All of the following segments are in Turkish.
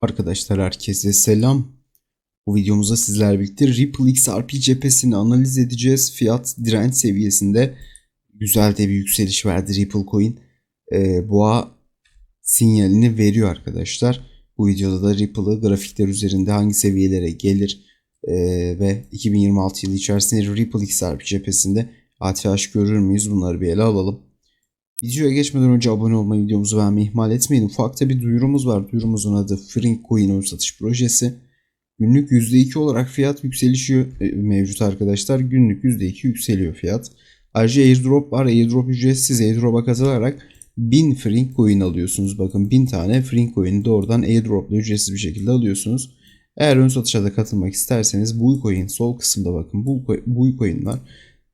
Arkadaşlar herkese selam. Bu videomuzda sizlerle birlikte Ripple XRP cephesini analiz edeceğiz. Fiyat direnç seviyesinde güzel de bir yükseliş verdi Ripple Coin. Ee, boğa sinyalini veriyor arkadaşlar. Bu videoda da Ripple'ı grafikler üzerinde hangi seviyelere gelir ee, ve 2026 yılı içerisinde Ripple XRP cephesinde ATH görür müyüz bunları bir ele alalım. Videoya geçmeden önce abone olmayı, videomuzu beğenmeyi ihmal etmeyin. Ufakta bir duyurumuz var. Duyurumuzun adı Frink Coin ön satış projesi. Günlük %2 olarak fiyat yükselişi e, mevcut arkadaşlar. Günlük %2 yükseliyor fiyat. Ayrıca airdrop var. Airdrop ücretsiz. Airdrop'a katılarak 1000 Frink Coin alıyorsunuz. Bakın 1000 tane Frink Coin'i doğrudan airdrop'la ücretsiz bir şekilde alıyorsunuz. Eğer ön satışa da katılmak isterseniz Bullcoin sol kısımda bakın Bullcoin var.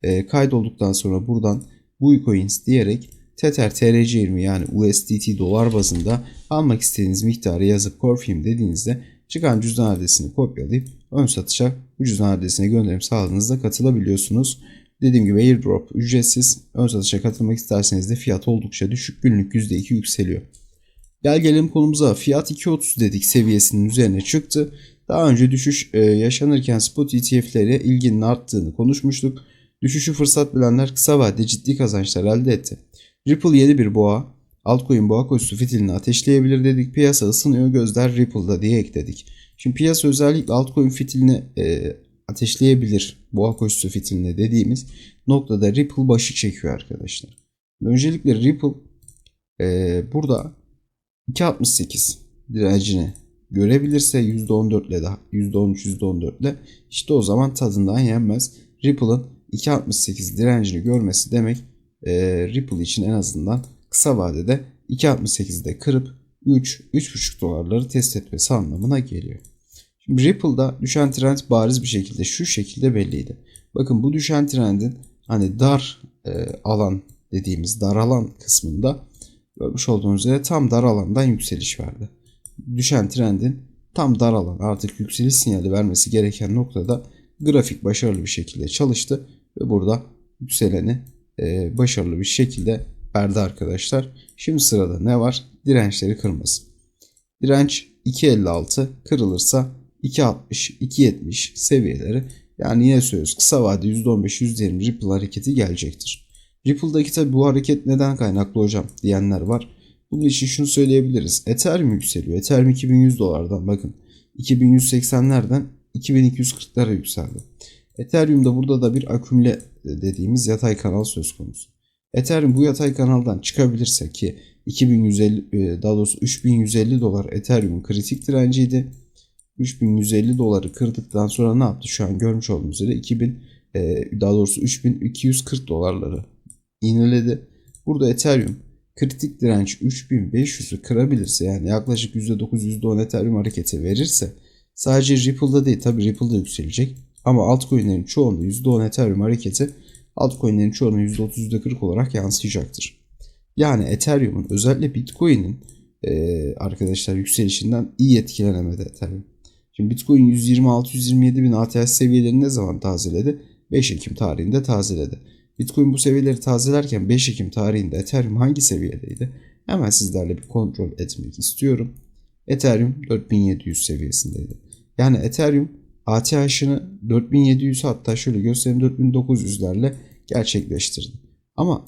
E, kaydolduktan sonra buradan Bullcoins diyerek Tether TRC20 yani USDT dolar bazında almak istediğiniz miktarı yazıp Corfim dediğinizde çıkan cüzdan adresini kopyalayıp ön satışa bu cüzdan adresine gönderim sağladığınızda katılabiliyorsunuz. Dediğim gibi airdrop ücretsiz. Ön satışa katılmak isterseniz de fiyat oldukça düşük. Günlük %2 yükseliyor. Gel gelelim konumuza. Fiyat 2.30 dedik seviyesinin üzerine çıktı. Daha önce düşüş e, yaşanırken spot ETF'lere ilginin arttığını konuşmuştuk. Düşüşü fırsat bilenler kısa vadede ciddi kazançlar elde etti. Ripple yeni bir boğa. Altcoin boğa koşusu fitilini ateşleyebilir dedik. Piyasa ısınıyor gözler Ripple'da diye ekledik. Şimdi piyasa özellikle altcoin fitilini e, ateşleyebilir boğa koşusu fitiline dediğimiz noktada Ripple başı çekiyor arkadaşlar. Öncelikle Ripple e, burada 2.68 direncini görebilirse %14 ile daha %13 %14 ile işte o zaman tadından yenmez. Ripple'ın 2.68 direncini görmesi demek e, Ripple için en azından kısa vadede 2.68'de kırıp 3 3.5 dolarları test etmesi anlamına geliyor. Şimdi Ripple'da düşen trend bariz bir şekilde şu şekilde belliydi. Bakın bu düşen trendin hani dar e, alan dediğimiz dar alan kısmında görmüş olduğunuz üzere tam dar alandan yükseliş verdi. Düşen trendin tam dar alan artık yükseliş sinyali vermesi gereken noktada grafik başarılı bir şekilde çalıştı ve burada yükseleni e, başarılı bir şekilde verdi arkadaşlar. Şimdi sırada ne var? Dirençleri kırması. Direnç 2.56 kırılırsa 2.60, 2.70 seviyeleri yani yine söylüyoruz kısa vade %15-%20 Ripple hareketi gelecektir. Ripple'daki tabi bu hareket neden kaynaklı hocam diyenler var. Bunun için şunu söyleyebiliriz. Ethereum yükseliyor. Ethereum 2100 dolardan bakın 2180'lerden 2240'lara yükseldi. Ethereum'da burada da bir akümle dediğimiz yatay kanal söz konusu. Ethereum bu yatay kanaldan çıkabilirse ki 2150 daha doğrusu 3150 dolar Ethereum kritik direnciydi. 3150 doları kırdıktan sonra ne yaptı? Şu an görmüş olduğunuz üzere 2000 daha doğrusu 3240 dolarları iniledi. Burada Ethereum kritik direnç 3500'ü kırabilirse yani yaklaşık %9 %10 Ethereum hareketi verirse sadece Ripple'da değil tabi Ripple'da yükselecek ama altcoin'lerin çoğunda %10 Ethereum hareketi altcoin'lerin çoğuna %30 %40 olarak yansıyacaktır. Yani Ethereum'un özellikle Bitcoin'in e, arkadaşlar yükselişinden iyi etkilenemedi Ethereum. Şimdi Bitcoin 126-127 bin ATH seviyelerini ne zaman tazeledi? 5 Ekim tarihinde tazeledi. Bitcoin bu seviyeleri tazelerken 5 Ekim tarihinde Ethereum hangi seviyedeydi? Hemen sizlerle bir kontrol etmek istiyorum. Ethereum 4700 seviyesindeydi. Yani Ethereum ATH'ını 4700 hatta şöyle göstereyim 4900'lerle gerçekleştirdi. Ama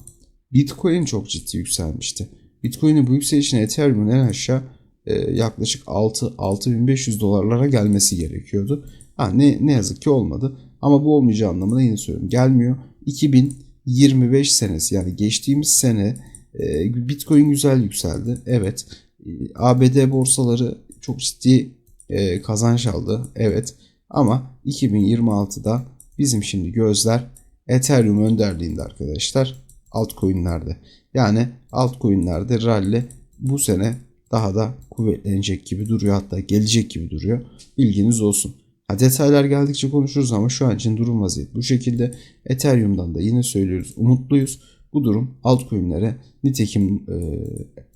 Bitcoin çok ciddi yükselmişti. Bitcoin'in bu yükselişine Ethereum'un en aşağı e, yaklaşık 6 6500 dolarlara gelmesi gerekiyordu. Ha, ne, ne yazık ki olmadı. Ama bu olmayacağı anlamına yine söylüyorum. Gelmiyor. 2025 senesi yani geçtiğimiz sene e, Bitcoin güzel yükseldi. Evet. E, ABD borsaları çok ciddi e, kazanç aldı. Evet. Ama 2026'da bizim şimdi gözler Ethereum önderliğinde arkadaşlar altcoin'lerde. Yani altcoin'lerde rally bu sene daha da kuvvetlenecek gibi duruyor. Hatta gelecek gibi duruyor. Bilginiz olsun. Ha, detaylar geldikçe konuşuruz ama şu an için durum vaziyet bu şekilde. Ethereum'dan da yine söylüyoruz. Umutluyuz. Bu durum altcoin'lere nitekim e,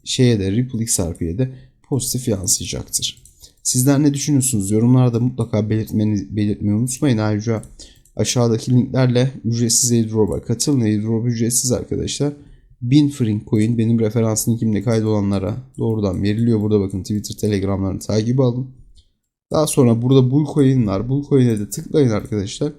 şeye de Ripple XRP'ye de pozitif yansıyacaktır. Sizler ne düşünüyorsunuz? Yorumlarda mutlaka belirtmeni, belirtmeyi unutmayın. Ayrıca aşağıdaki linklerle ücretsiz airdrop'a katılın. Airdrop ücretsiz arkadaşlar. 1000 Frink coin benim referans linkimde kaydolanlara doğrudan veriliyor. Burada bakın Twitter, Telegram'larını takip aldım. Daha sonra burada Bull Coin var. Bull Coin'e de tıklayın arkadaşlar.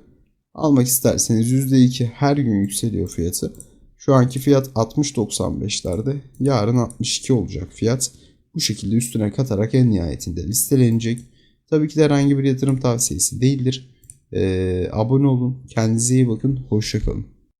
Almak isterseniz %2 her gün yükseliyor fiyatı. Şu anki fiyat 60.95'lerde. Yarın 62 olacak fiyat. Bu şekilde üstüne katarak en nihayetinde listelenecek. Tabii ki de herhangi bir yatırım tavsiyesi değildir. Ee, abone olun. Kendinize iyi bakın. Hoşçakalın.